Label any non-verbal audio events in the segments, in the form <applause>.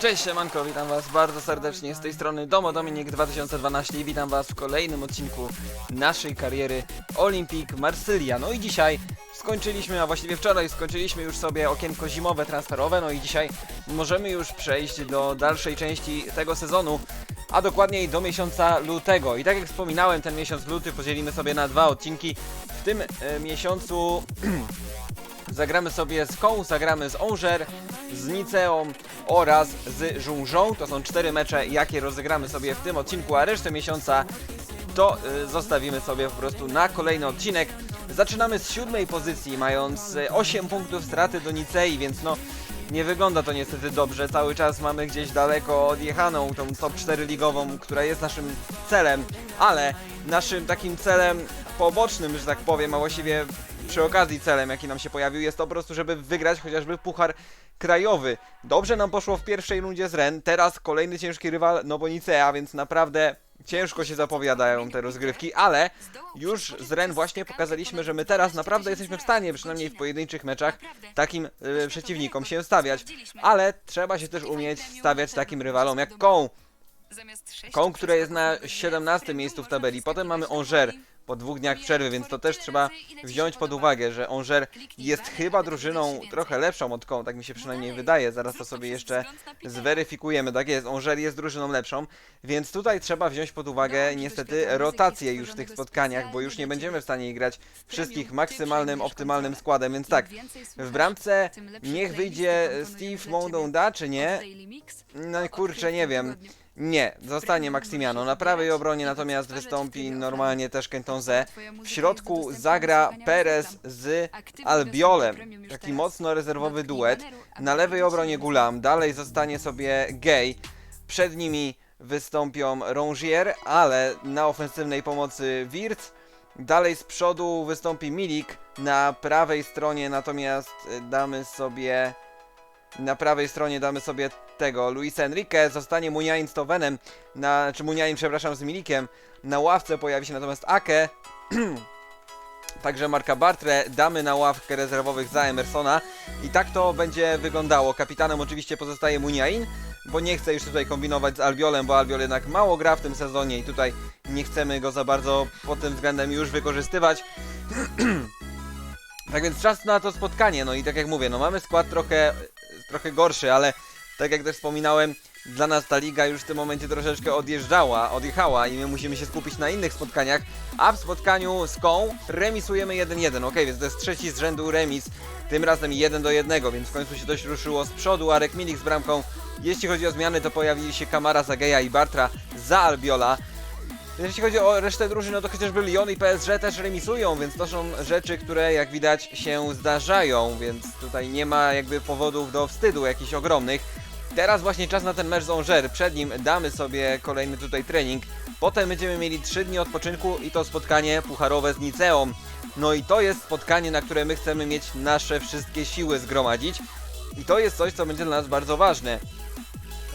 Cześć siemanko, witam was bardzo serdecznie z tej strony Domo Dominik 2012 i witam was w kolejnym odcinku naszej kariery Olympic Marsylia. No i dzisiaj skończyliśmy, a właściwie wczoraj skończyliśmy już sobie okienko zimowe transferowe, no i dzisiaj możemy już przejść do dalszej części tego sezonu, a dokładniej do miesiąca lutego. I tak jak wspominałem, ten miesiąc luty podzielimy sobie na dwa odcinki. W tym e, miesiącu <clears throat> Zagramy sobie z Koł, zagramy z Onger, z Niceą oraz z Żunżą. To są cztery mecze, jakie rozegramy sobie w tym odcinku, a resztę miesiąca to y, zostawimy sobie po prostu na kolejny odcinek. Zaczynamy z siódmej pozycji, mając y, 8 punktów straty do Nicei, więc no nie wygląda to niestety dobrze. Cały czas mamy gdzieś daleko odjechaną tą top 4 ligową, która jest naszym celem, ale naszym takim celem pobocznym, że tak powiem, a właściwie przy okazji celem, jaki nam się pojawił, jest to po prostu, żeby wygrać chociażby puchar krajowy. Dobrze nam poszło w pierwszej rundzie z Ren, teraz kolejny ciężki rywal, no bo Nicea, więc naprawdę ciężko się zapowiadają te rozgrywki, ale już z Ren właśnie pokazaliśmy, że my teraz naprawdę jesteśmy w stanie, przynajmniej w pojedynczych meczach, takim y, przeciwnikom się stawiać, ale trzeba się też umieć stawiać takim rywalom jak Koł. Koł, które jest na 17 miejscu w tabeli. Potem mamy Onger po dwóch dniach przerwy, więc to też trzeba wziąć pod uwagę, że Onger jest chyba drużyną trochę lepszą od Koł, tak mi się przynajmniej wydaje. Zaraz to sobie jeszcze zweryfikujemy. Tak jest, Onger jest drużyną lepszą, więc tutaj trzeba wziąć pod uwagę niestety rotację już w tych spotkaniach, bo już nie będziemy w stanie grać wszystkich maksymalnym, optymalnym składem, więc tak. W bramce niech wyjdzie Steve Mondonda, czy nie? No kurczę, nie wiem. Nie, zostanie Maximiano. Na prawej obronie natomiast wystąpi normalnie też W środku zagra Perez z Albiolem. Taki mocno rezerwowy duet. Na lewej obronie Gulam. Dalej zostanie sobie Gay. Przed nimi wystąpią Rongier, ale na ofensywnej pomocy Wirtz. Dalej z przodu wystąpi Milik. Na prawej stronie natomiast y, damy sobie... Na prawej stronie damy sobie tego Luis Enrique, zostanie Muniain z Towenem, na, czy Muniain, przepraszam, z Milikiem. Na ławce pojawi się natomiast Ake, <clears throat> także Marka Bartre, damy na ławkę rezerwowych za Emersona i tak to będzie wyglądało. Kapitanem oczywiście pozostaje Muniain, bo nie chcę już tutaj kombinować z Albiolem, bo Albiol jednak mało gra w tym sezonie i tutaj nie chcemy go za bardzo pod tym względem już wykorzystywać. <clears throat> Tak więc czas na to spotkanie, no i tak jak mówię, no mamy skład trochę, trochę gorszy, ale tak jak też wspominałem, dla nas ta liga już w tym momencie troszeczkę odjeżdżała, odjechała i my musimy się skupić na innych spotkaniach, a w spotkaniu z Ką remisujemy 1-1, ok, więc to jest trzeci z rzędu remis, tym razem 1 do 1, więc w końcu się dość ruszyło z przodu, Arek Milik z bramką, jeśli chodzi o zmiany, to pojawili się Kamara Zageja i Bartra za Albiola, jeśli chodzi o resztę drużyn, no to chociażby Lyon i PSG też remisują, więc to są rzeczy, które jak widać się zdarzają, więc tutaj nie ma jakby powodów do wstydu jakichś ogromnych. Teraz właśnie czas na ten mecz z. Przed nim damy sobie kolejny tutaj trening. Potem będziemy mieli 3 dni odpoczynku i to spotkanie pucharowe z Niceą. No i to jest spotkanie, na które my chcemy mieć nasze wszystkie siły zgromadzić. I to jest coś, co będzie dla nas bardzo ważne.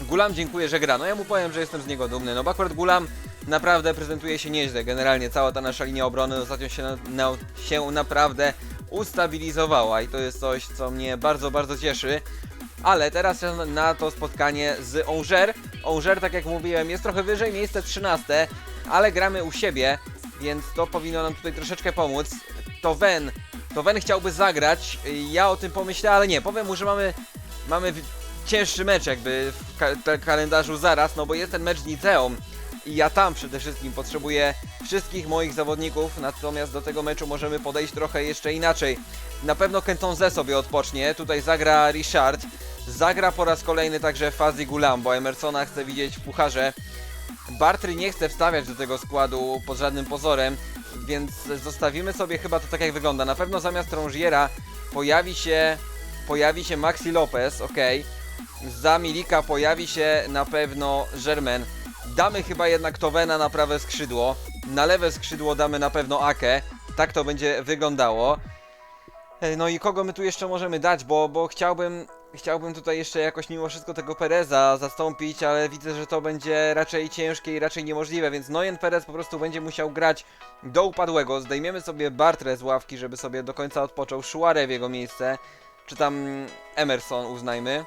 Gulam dziękuję, że gra. No ja mu powiem, że jestem z niego dumny. No bo akurat Gulam naprawdę prezentuje się nieźle. Generalnie cała ta nasza linia obrony ostatnio się, na, na, się naprawdę ustabilizowała i to jest coś, co mnie bardzo, bardzo cieszy. Ale teraz na to spotkanie z Angers. Angers, tak jak mówiłem, jest trochę wyżej, miejsce 13, ale gramy u siebie, więc to powinno nam tutaj troszeczkę pomóc. To Wen, to Wen chciałby zagrać, ja o tym pomyślę, ale nie, powiem mu, że mamy, mamy cięższy mecz jakby w ka kalendarzu zaraz, no bo jest ten mecz z Niceą i ja tam przede wszystkim potrzebuję wszystkich moich zawodników, natomiast do tego meczu możemy podejść trochę jeszcze inaczej. Na pewno Kentonze sobie odpocznie, tutaj zagra Richard, zagra po raz kolejny także Fazi Gulam, bo Emersona chce widzieć w pucharze. Bartry nie chce wstawiać do tego składu pod żadnym pozorem, więc zostawimy sobie chyba to tak jak wygląda. Na pewno zamiast Rongiera pojawi się, pojawi się Maxi Lopez, ok. Za Milika pojawi się na pewno Germain. Damy chyba jednak Tovena na prawe skrzydło. Na lewe skrzydło damy na pewno Ake. Tak to będzie wyglądało. Ej, No i kogo my tu jeszcze możemy dać, bo, bo chciałbym, chciałbym tutaj jeszcze jakoś mimo wszystko tego Pereza zastąpić, ale widzę, że to będzie raczej ciężkie i raczej niemożliwe, więc Noyen Perez po prostu będzie musiał grać do upadłego. Zdejmiemy sobie Bartre z ławki, żeby sobie do końca odpoczął Szuare w jego miejsce, czy tam Emerson uznajmy.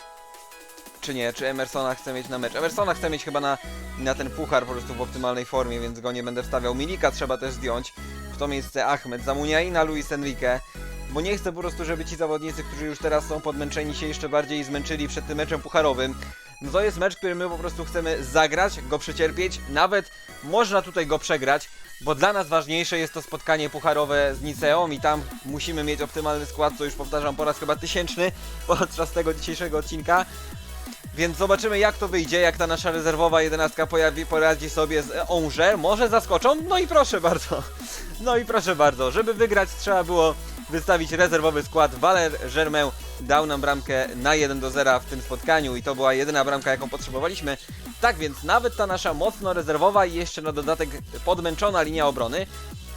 Czy nie, czy Emersona chcę mieć na mecz. Emersona chcę mieć chyba na, na ten puchar po prostu w optymalnej formie, więc go nie będę wstawiał. Milika trzeba też zdjąć. W to miejsce Ahmed, Zamuniaina, Luis Enrique. Bo nie chcę po prostu, żeby ci zawodnicy, którzy już teraz są podmęczeni, się jeszcze bardziej zmęczyli przed tym meczem pucharowym. No to jest mecz, który my po prostu chcemy zagrać, go przecierpieć. Nawet można tutaj go przegrać, bo dla nas ważniejsze jest to spotkanie pucharowe z Niceą i tam musimy mieć optymalny skład, co już powtarzam po raz chyba tysięczny <laughs> podczas tego dzisiejszego odcinka. Więc zobaczymy jak to wyjdzie, jak ta nasza rezerwowa jedenastka pojawi, poradzi sobie z Onże. Może zaskoczą? No i proszę bardzo. No i proszę bardzo, żeby wygrać trzeba było wystawić rezerwowy skład. Valer Germain dał nam bramkę na 1 do 0 w tym spotkaniu i to była jedyna bramka jaką potrzebowaliśmy. Tak więc nawet ta nasza mocno rezerwowa i jeszcze na dodatek podmęczona linia obrony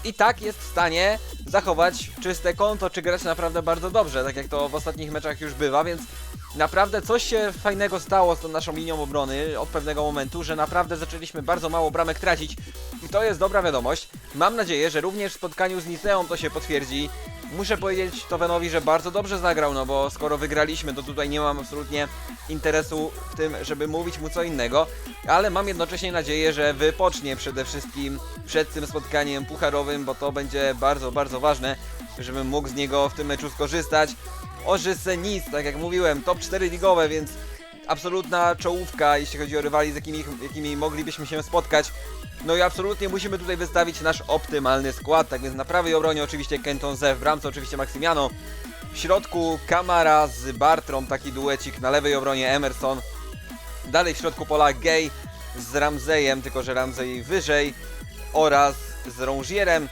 i tak jest w stanie zachować czyste konto, czy grać naprawdę bardzo dobrze, tak jak to w ostatnich meczach już bywa, więc naprawdę coś się fajnego stało z tą naszą linią obrony od pewnego momentu, że naprawdę zaczęliśmy bardzo mało bramek tracić i to jest dobra wiadomość. Mam nadzieję, że również w spotkaniu z Niceą to się potwierdzi. Muszę powiedzieć Towenowi, że bardzo dobrze zagrał, no bo skoro wygraliśmy, to tutaj nie mam absolutnie interesu w tym, żeby mówić mu co innego, ale mam jednocześnie nadzieję, że wypocznie przede wszystkim przed tym spotkaniem pucharowym, bo to będzie bardzo, bardzo ważne, żebym mógł z niego w tym meczu skorzystać. Orzyse nic, tak jak mówiłem, top 4 ligowe, więc absolutna czołówka, jeśli chodzi o rywali, z jakimi, jakimi moglibyśmy się spotkać. No i absolutnie musimy tutaj wystawić nasz optymalny skład, tak więc na prawej obronie oczywiście Kenton Ze, w bramce oczywiście Maksimiano, w środku Kamara z Bartrą, taki duecik, na lewej obronie Emerson, dalej w środku pola Gay z Ramzejem, tylko że Ramzej wyżej oraz z Rążierem,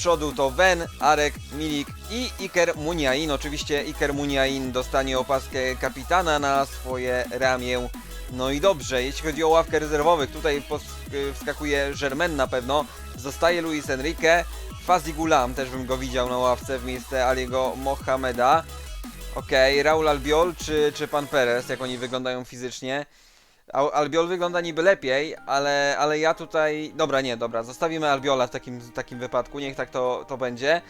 przodu to Wen, Arek, Milik i Iker Muniain. Oczywiście Iker Muniain dostanie opaskę kapitana na swoje ramię. No i dobrze, jeśli chodzi o ławkę rezerwowych, tutaj y, wskakuje Germain na pewno, zostaje Luis Enrique, Fazi Gulam też bym go widział na ławce w miejsce Aliego Mohameda. Okej, Raul Albiol czy, czy Pan Perez, jak oni wyglądają fizycznie. Al- Albiol wygląda niby lepiej, ale, ale ja tutaj... Dobra, nie, dobra, zostawimy Albiola w takim, takim wypadku, niech tak to, to będzie.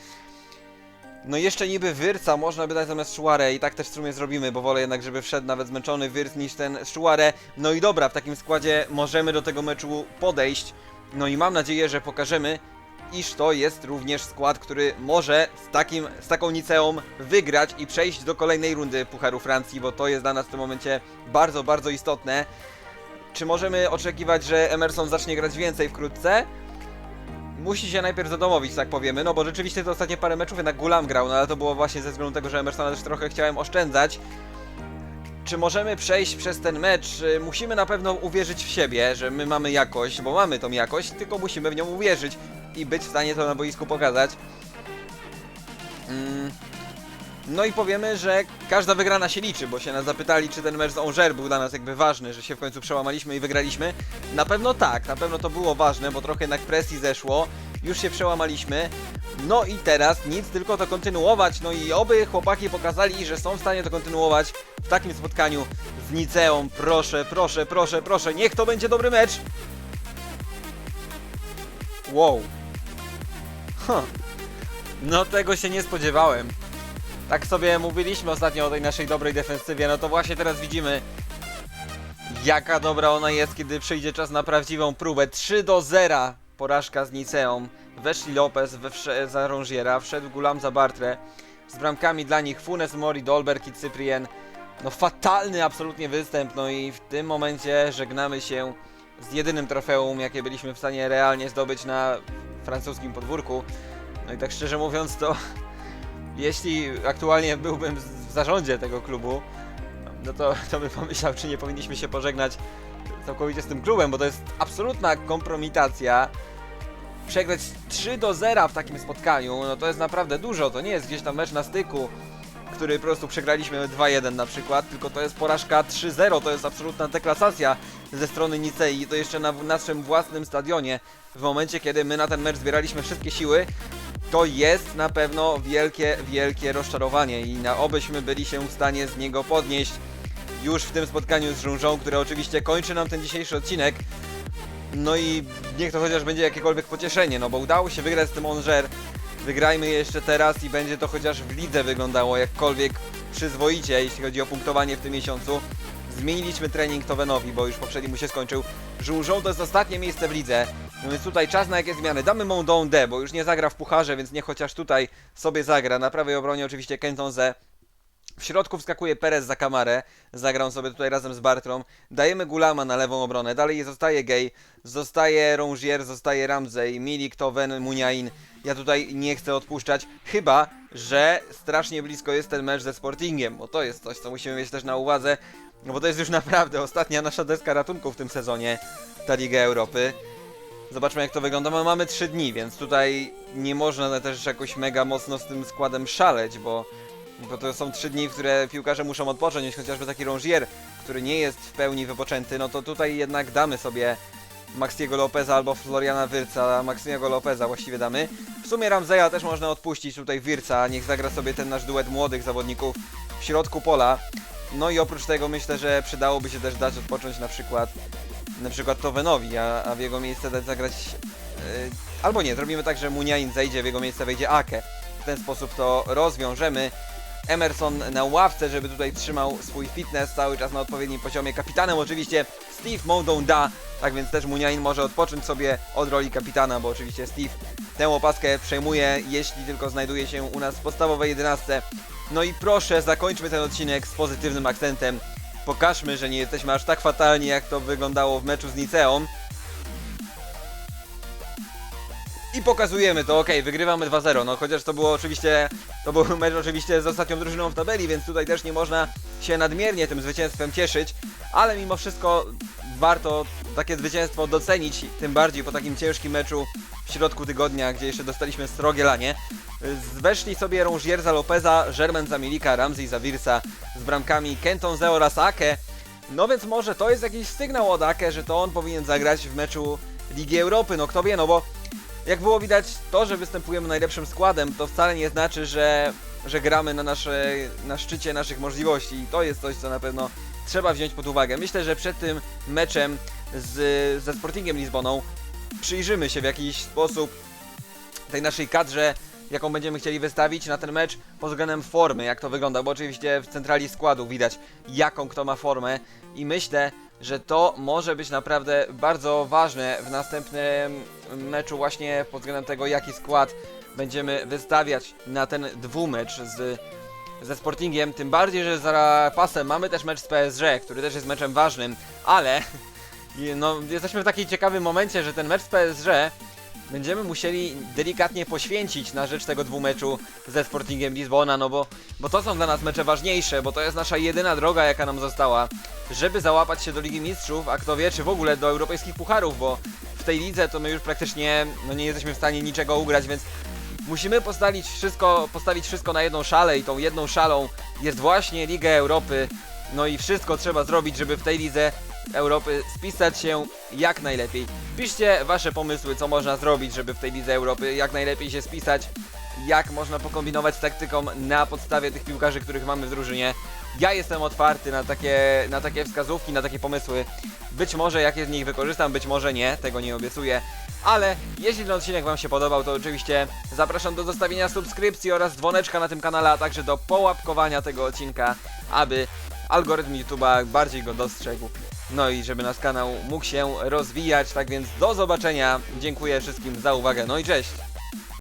No jeszcze niby Wyrca można by dać zamiast Szuare i tak też w sumie zrobimy, bo wolę jednak, żeby wszedł nawet zmęczony Wyrc niż ten Szuare. No i dobra, w takim składzie możemy do tego meczu podejść. No i mam nadzieję, że pokażemy, iż to jest również skład, który może z, takim, z taką Niceą wygrać i przejść do kolejnej rundy Pucharu Francji, bo to jest dla nas w tym momencie bardzo, bardzo istotne. Czy możemy oczekiwać, że Emerson zacznie grać więcej wkrótce? Musi się najpierw zadomowić, tak powiemy, no bo rzeczywiście te ostatnie parę meczów jednak Gulam grał, no ale to było właśnie ze względu tego, że Emersona też trochę chciałem oszczędzać. Czy możemy przejść przez ten mecz? Y, Musimy na pewno uwierzyć w siebie, że my mamy jakość, bo mamy tą jakość, tylko musimy w nią uwierzyć i być w stanie to na boisku pokazać. Mm. No i powiemy, że każda wygrana się liczy, bo się nas zapytali, czy ten mecz z Angers był dla nas jakby ważny, że się w końcu przełamaliśmy i wygraliśmy. Na pewno tak, na pewno to było ważne, bo trochę jednak presji zeszło, już się przełamaliśmy. No i teraz nic, tylko to kontynuować, no i oby chłopaki pokazali, że są w stanie to kontynuować w takim spotkaniu z Niceą. Proszę, proszę, proszę, proszę, niech to będzie dobry mecz! Wow. No tego się nie spodziewałem. Tak sobie mówiliśmy ostatnio o tej naszej dobrej defensywie, no to właśnie teraz widzimy jaka dobra ona jest, kiedy przyjdzie czas na prawdziwą próbę. 3 do 0 porażka z Niceą. Weszli Lopez we za Rongiera, wszedł Gulam za Bartre. Z bramkami dla nich Funes Mori, Dolberg i Cyprien. No fatalny absolutnie występ, no i w tym momencie żegnamy się z jedynym trofeum, jakie byliśmy w stanie realnie zdobyć na francuskim podwórku. No i tak szczerze mówiąc to <laughs> jeśli aktualnie byłbym w zarządzie tego klubu, no to, to bym pomyślał, czy nie powinniśmy się pożegnać całkowicie z tym klubem, bo to jest absolutna kompromitacja. Przegrać 3 do 0 w takim spotkaniu, no to jest naprawdę dużo, to nie jest gdzieś tam mecz na styku, który po prostu przegraliśmy 2-1 na przykład, tylko to jest porażka 3-0, to jest absolutna deklasacja ze strony Nicei i to jeszcze na naszym własnym stadionie, w momencie kiedy my na ten mecz zbieraliśmy wszystkie siły, to jest na pewno wielkie, wielkie rozczarowanie i na obyśmy byli się w stanie z niego podnieść już w tym spotkaniu z Żunżą, które oczywiście kończy nam ten dzisiejszy odcinek. No i niech to chociaż będzie jakiekolwiek pocieszenie, no bo udało się wygrać z tym Onżer. Wygrajmy je jeszcze teraz i będzie to chociaż w lidze wyglądało jakkolwiek przyzwoicie, jeśli chodzi o punktowanie w tym miesiącu. Zmieniliśmy trening Towenowi, bo już poprzedni mu się skończył. Żółżą to jest ostatnie miejsce w lidze, no więc tutaj czas na jakieś zmiany. Damy Don D, bo już nie zagra w pucharze, więc niech chociaż tutaj sobie zagra. Na prawej obronie oczywiście Kentonze. W środku wskakuje Perez za kamarę. Zagrał sobie tutaj razem z Bartrą. Dajemy Gulama na lewą obronę. Dalej zostaje Gay, zostaje Rongier, zostaje Ramsey, Milik, Towen, Muniain. Ja tutaj nie chcę odpuszczać, chyba że strasznie blisko jest ten mecz ze Sportingiem, bo to jest coś, co musimy mieć też na uwadze. No bo to jest już naprawdę ostatnia nasza deska ratunku w tym sezonie, ta Liga Europy. Zobaczmy jak to wygląda. No, mamy 3 dni, więc tutaj nie można też jakoś mega mocno z tym składem szaleć, bo, bo to są 3 dni, w które piłkarze muszą odpocząć, chociażby taki Rongier, który nie jest w pełni wypoczęty, no to tutaj jednak damy sobie Maxiego Lopeza albo Floriana Wirca, Maxiego Lopeza właściwie damy. W sumie Ramzeja też można odpuścić tutaj Wirca, niech zagra sobie ten nasz duet młodych zawodników w środku pola. No i oprócz tego myślę, że przydałoby się też dać odpocząć na przykład na przykład Towenowi, a, a w jego miejsce dać zagrać yy, albo nie, zrobimy tak, że Muniain zejdzie, w jego miejsce wejdzie Ake. W ten sposób to rozwiążemy. Emerson na ławce, żeby tutaj trzymał swój fitness cały czas na odpowiednim poziomie. Kapitanem oczywiście Steve Mondą da, tak więc też Muniain może odpocząć sobie od roli kapitana, bo oczywiście Steve tę opaskę przejmuje, jeśli tylko znajduje się u nas w podstawowej 11. No i proszę, zakończmy ten odcinek z pozytywnym akcentem. Pokażmy, że nie jesteśmy aż tak fatalni, jak to wyglądało w meczu z Niceą. I pokazujemy to, ok, wygrywamy 2-0, no chociaż to było oczywiście, to był mecz oczywiście z ostatnią drużyną w tabeli, więc tutaj też nie można się nadmiernie tym zwycięstwem cieszyć, ale mimo wszystko warto takie zwycięstwo docenić, tym bardziej po takim ciężkim meczu w środku tygodnia, gdzie jeszcze dostaliśmy srogie lanie. Weszli sobie Rongier za Lopeza, Germain za Milika, Ramsey za Wirsa z bramkami Kenton Ze oraz Ake. No więc może to jest jakiś sygnał od Ake, że to on powinien zagrać w meczu Ligi Europy, no kto wie, no bo jak było widać, to, że występujemy najlepszym składem, to wcale nie znaczy, że, że gramy na, nasze, na szczycie naszych możliwości. I to jest coś, co na pewno trzeba wziąć pod uwagę. Myślę, że przed tym meczem z, ze Sportingiem Lizboną przyjrzymy się w jakiś sposób tej naszej kadrze, jaką będziemy chcieli wystawić na ten mecz pod względem formy, jak to wygląda, bo oczywiście w centrali składu widać, jaką kto ma formę i myślę, że to może być naprawdę bardzo ważne w następnym meczu właśnie pod względem tego, jaki skład będziemy wystawiać na ten dwumecz z, ze Sportingiem, tym bardziej, że za pasem mamy też mecz z PSG, który też jest meczem ważnym, ale <laughs> no, jesteśmy w takim ciekawym momencie, że ten mecz z PSG będziemy musieli delikatnie poświęcić na rzecz tego dwumeczu ze Sportingiem Lizbona, no bo, bo to są dla nas mecze ważniejsze, bo to jest nasza jedyna droga, jaka nam została, żeby załapać się do Ligi Mistrzów, a kto wie, czy w ogóle do europejskich pucharów, bo w tej lidze to my już praktycznie no, nie jesteśmy w stanie niczego ugrać, więc musimy postawić wszystko, postawić wszystko na jedną szalę i tą jedną szalą jest właśnie Liga Europy. No i wszystko trzeba zrobić, żeby w tej lidze Europy spisać się jak najlepiej. Piszcie wasze pomysły, co można zrobić, żeby w tej lidze Europy jak najlepiej się spisać. Jak można pokombinować z taktyką na podstawie tych piłkarzy, których mamy w drużynie. Ja jestem otwarty na takie, na takie wskazówki, na takie pomysły. Być może jakieś z nich wykorzystam, być może nie, tego nie obiecuję. Ale jeśli ten odcinek Wam się podobał, to oczywiście zapraszam do zostawienia subskrypcji oraz dzwoneczka na tym kanale, a także do połapkowania tego odcinka, aby algorytm YouTube'a bardziej go dostrzegł. No i żeby nasz kanał mógł się rozwijać, tak więc do zobaczenia. Dziękuję wszystkim za uwagę, no i cześć!